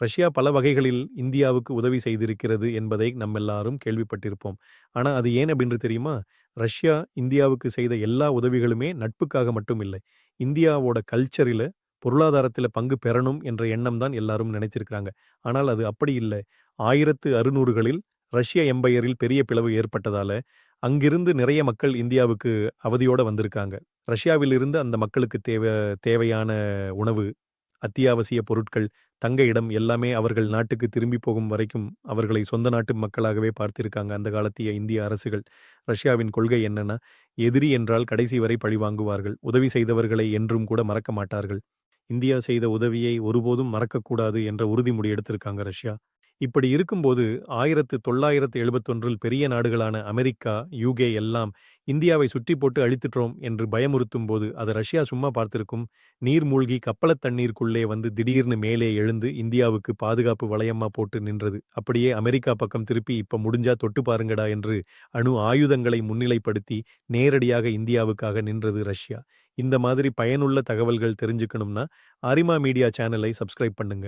Russia பல வகைகளில் இந்தியாவுக்கு உதவி செய்திருக்கிறது என்பதை நம்மெல்லாரும் கேள்விப்பட்டிருப்போம். ஆனால் அது ஏன் அப்படின்னு தெரியுமா? ரஷ்யா இந்தியாவுக்கு செய்த எல்லா உதவிகளுமே நட்புக்காக மட்டும் இல்லை. இந்தியாவோட கல்ச்சரில் பொருளாதாரத்தில் பங்கு பெறணும் என்ற எண்ணம் தான் எல்லாரும் நினைச்சிருக்கிறாங்க. ஆனால் அது அப்படி இல்லை ஆயிரத்து அறுநூறுகளில் ரஷ்ய எம்பயரில் பெரிய பிளவு ஏற்பட்டதால, அங்கிருந்து நிறைய மக்கள் இந்தியாவுக்கு அவதியோடு வந்திருக்காங்க. ரஷ்யாவிலிருந்து அந்த மக்களுக்கு தேவ தேவையான உணவு, அத்தியாவசிய பொருட்கள், தங்க இடம் எல்லாமே அவர்கள் நாட்டுக்கு திரும்பி போகும் வரைக்கும் அவர்களை சொந்த நாட்டு மக்களாகவே பார்த்திருக்காங்க அந்த காலத்திய இந்திய அரசுகள். ரஷ்யாவின் கொள்கை என்னன்னா, எதிரி என்றால் கடைசி வரை பழிவாங்குவார்கள். உதவி செய்தவர்களை என்றும் கூட மறக்க மாட்டார்கள். இந்தியா செய்த உதவியை ஒருபோதும் மறக்கக்கூடாது என்ற உறுதிமொழி எடுத்திருக்காங்க ரஷ்யா. இப்படி இருக்கும்போது 1971ல் பெரிய நாடுகளான அமெரிக்கா, யுகே எல்லாம் இந்தியாவை சுற்றி போட்டு அழித்துட்டோம் என்று பயமுறுத்தும் போது அது ரஷ்யா சும்மா பார்த்திருக்கும். நீர் மூழ்கி கப்பலத் தண்ணீருக்குள்ளே வந்து திடீர்னு மேலே எழுந்து இந்தியாவுக்கு பாதுகாப்பு வளையமா போட்டு நின்றது. அப்படியே அமெரிக்கா பக்கம் திருப்பி இப்ப முடிஞ்சா தொட்டு பாருங்கடா என்று அணு ஆயுதங்களை முன்னிலைப்படுத்தி நேரடியாக இந்தியாவுக்காக நின்றது ரஷ்யா. இந்த மாதிரி பயனுள்ள தகவல்கள் தெரிஞ்சுக்கணும்னா, அரிமா மீடியா சேனலை சப்ஸ்கிரைப் பண்ணுங்க.